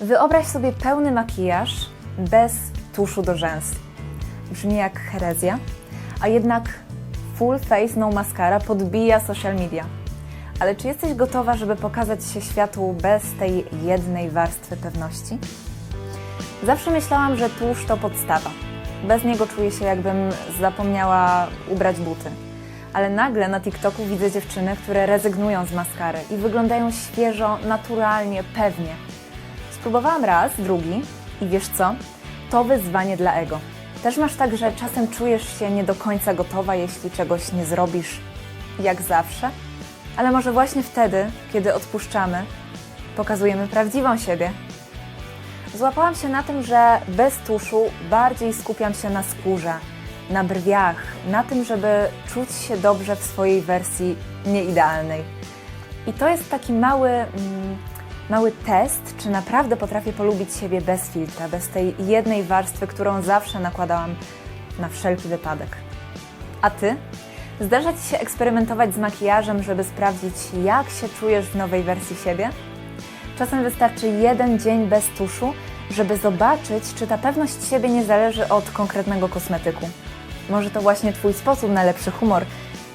Wyobraź sobie pełny makijaż bez tuszu do rzęs. Brzmi jak herezja, a jednak full face no mascara podbija social media. Ale czy jesteś gotowa, żeby pokazać się światu bez tej jednej warstwy pewności? Zawsze myślałam, że tłuszcz to podstawa. Bez niego czuję się, jakbym zapomniała ubrać buty. Ale nagle na TikToku widzę dziewczyny, które rezygnują z maskary i wyglądają świeżo, naturalnie, pewnie. Spróbowałam raz, drugi i wiesz co? To wyzwanie dla ego. Też masz tak, że czasem czujesz się nie do końca gotowa, jeśli czegoś nie zrobisz jak zawsze? Ale może właśnie wtedy, kiedy odpuszczamy, pokazujemy prawdziwą siebie. Złapałam się na tym, że bez tuszu bardziej skupiam się na skórze, na brwiach, na tym, żeby czuć się dobrze w swojej wersji nieidealnej. I to jest taki mały, mm, mały test, czy naprawdę potrafię polubić siebie bez filtra, bez tej jednej warstwy, którą zawsze nakładałam na wszelki wypadek. A ty? Zdarza ci się eksperymentować z makijażem, żeby sprawdzić, jak się czujesz w nowej wersji siebie? Czasem wystarczy jeden dzień bez tuszu, żeby zobaczyć, czy ta pewność siebie nie zależy od konkretnego kosmetyku. Może to właśnie Twój sposób na lepszy humor,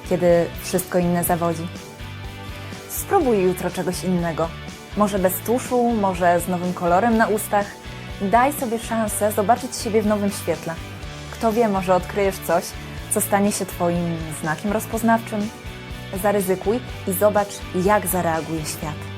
kiedy wszystko inne zawodzi. Spróbuj jutro czegoś innego. Może bez tuszu, może z nowym kolorem na ustach. Daj sobie szansę zobaczyć siebie w nowym świetle. Kto wie, może odkryjesz coś, co stanie się Twoim znakiem rozpoznawczym. Zaryzykuj i zobacz, jak zareaguje świat.